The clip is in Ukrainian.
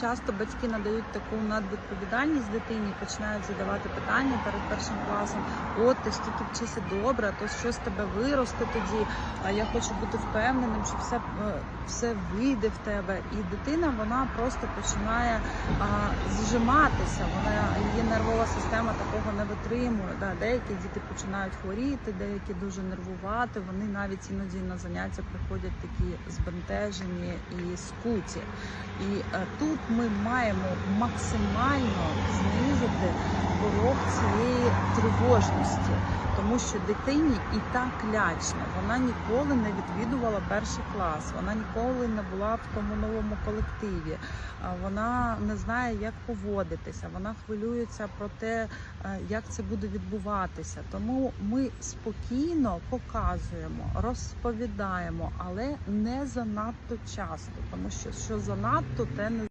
часто батьки надають таку надвідповідальність дитині, починають задавати питання перед першим класом. От ти стільки вчися добре, то що з тебе виросте тоді. А я хочу бути впевненим, що все, е, все вийде в тебе. І дитина вона просто починає а, зжиматися. Вона її нервова система такого не витримує. Да, деякі діти починають хворіти, деякі дуже нервувати. Вони навіть іноді на заняття приходять такі збентежені і скуті. І е, тут ми маємо максимально знизити порог цієї тривожності, тому що дитині і так лячно. Вона ніколи не відвідувала перший клас, вона ніколи не була в тому новому колективі. Вона не знає, як поводитися. Вона хвилюється про те, е, як це буде відбуватися. Тому ми спокійно показуємо, розповідаємо, але не занадто часто, тому що що занадто те не